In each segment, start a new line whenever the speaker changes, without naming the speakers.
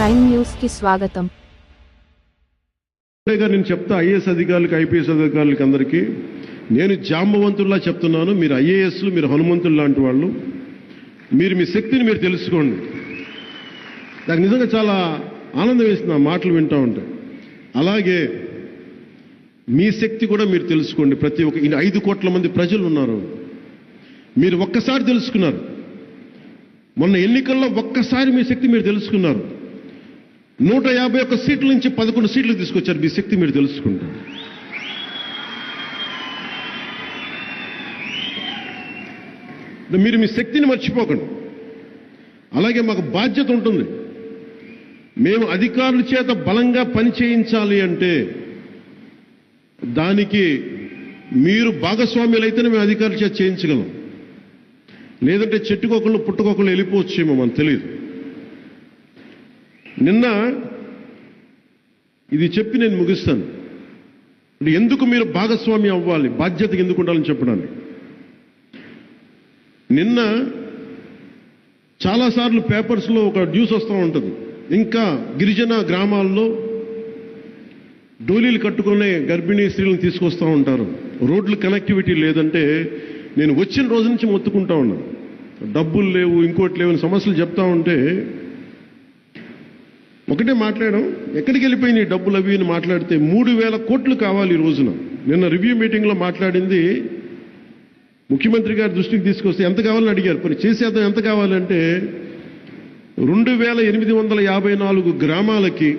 Nine న్యూస్కి స్వాగతం
గారు నేను చెప్తా ఐఏఎస్ అధికారులకు ఐపీఎస్ అధికారులకి అందరికీ నేను జాంబవంతుల్లా చెప్తున్నాను మీరు ఐఏఎస్లు మీరు హనుమంతులు లాంటి వాళ్ళు మీరు మీ శక్తిని మీరు తెలుసుకోండి. నాకు నిజంగా చాలా ఆనందం వేస్తుంది ఆ మాటలు వింటూ ఉంటే. అలాగే మీ శక్తి కూడా మీరు తెలుసుకోండి. ప్రతి ఒక్క ఐదు కోట్ల మంది ప్రజలు ఉన్నారు. మీరు ఒక్కసారి తెలుసుకున్నారు. మొన్న ఎన్నికల్లో ఒక్కసారి మీ శక్తి మీరు తెలుసుకున్నారు. నూట యాభై ఒక్క సీట్ల నుంచి పదకొండు సీట్లు తీసుకొచ్చారు. మీ శక్తి మీరు తెలుసుకుంటారు. మీరు మీ శక్తిని మర్చిపోకండి. అలాగే మాకు బాధ్యత ఉంటుంది. మేము అధికారుల చేత బలంగా పని చేయించాలి అంటే దానికి మీరు భాగస్వామ్యులైతేనే మేము అధికారుల చేత చేయించగలం. లేదంటే చెట్టుకోకుండా పుట్టుకోకుండా వెళ్ళిపోవచ్చేమో మనకు తెలియదు. నిన్న ఇది చెప్పి నేను ముగిస్తాను. ఎందుకు మీరు భాగస్వామి అవ్వాలి? బాధ్యతకి ఎందుకు ఉండాలని చెప్పడానికి? నిన్న చాలాసార్లు పేపర్స్లో ఒక న్యూస్ వస్తూ ఉంటుంది. ఇంకా గిరిజన గ్రామాల్లో డోలీలు కట్టుకునే గర్భిణీ స్త్రీలను తీసుకొస్తూ ఉంటారు. రోడ్లు కనెక్టివిటీ లేదంటే నేను వచ్చిన రోజు నుంచి మొత్తుకుంటా ఉన్నాను. డబ్బులు లేవు ఇంకోటి లేవు సమస్యలు చెప్తా ఉంటే ఒకటే మాట్లాడడం ఎక్కడికి వెళ్ళిపోయినాయి డబ్బులు అవి అని మాట్లాడితే మూడు వేల కోట్లు కావాలి ఈ రోజున. నిన్న రివ్యూ మీటింగ్లో మాట్లాడింది ముఖ్యమంత్రి గారి దృష్టికి తీసుకొస్తే ఎంత కావాలని అడిగారు. మరి చేసేద్దాం ఎంత కావాలంటే రెండు వేల ఎనిమిది వందల యాభై నాలుగు గ్రామాలకి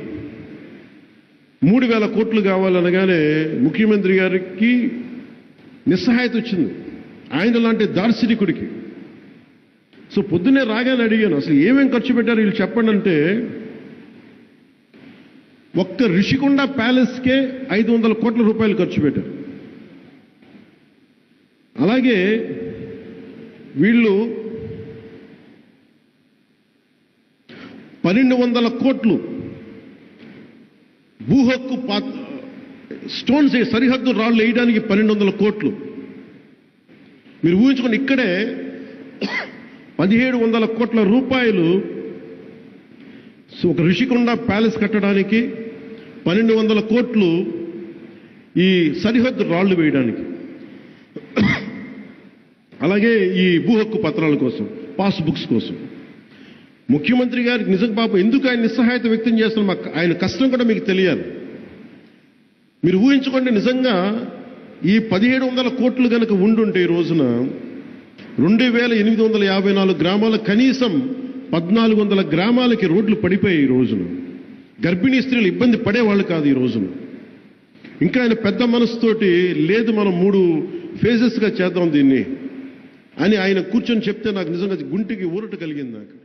మూడు వేల కోట్లు కావాలనగానే ముఖ్యమంత్రి గారికి నిస్సహాయత వచ్చింది. ఆయన లాంటి దార్శనికుడికి. సో పొద్దున్నే రాగానే అడిగాను అసలు ఏమేమి ఖర్చు పెట్టారు వీళ్ళు చెప్పండి అంటే ఒక్క రిషికొండ ప్యాలెస్కే ఐదు వందల కోట్ల రూపాయలు ఖర్చు పెట్టారు. అలాగే వీళ్ళు పన్నెండు వందల కోట్లు భూహక్కు పాత్ స్టోన్స్ సరిహద్దు రాళ్ళు వేయడానికి పన్నెండు వందల కోట్లు. మీరు ఊహించుకొని ఇక్కడే పదిహేడు వందల కోట్ల రూపాయలు సో ఒక ఋషికొండ ప్యాలెస్ కట్టడానికి పన్నెండు వందల కోట్లు ఈ సరిహద్దు రాళ్ళు వేయడానికి. అలాగే ఈ భూ హక్కు పత్రాల కోసం పాస్ బుక్స్ కోసం. ముఖ్యమంత్రి గారికి నిజం పాపం ఎందుకు ఆయన నిస్సహాయత వ్యక్తం చేస్తున్న మాకు ఆయన కష్టం కూడా మీకు తెలియాలి. మీరు ఊహించుకోండి నిజంగా ఈ పదిహేడు వందల కోట్లు కనుక ఉండుంటే ఈ రోజున రెండు వేల ఎనిమిది వందల యాభై నాలుగు గ్రామాల కనీసం పద్నాలుగు వందల గ్రామాలకి రోడ్లు పడిపోయాయి ఈ రోజున. గర్భిణీ స్త్రీలు ఇబ్బంది పడేవాళ్ళు కాదు ఈ రోజున. ఇంకా ఆయన పెద్ద మనసుతోటి లేదు మనం మూడు ఫేజెస్గా చేద్దాం దీన్ని అని ఆయన కూర్చొని చెప్తే నాకు నిజంగా గుంటికి ఊరట కలిగింది నాకు.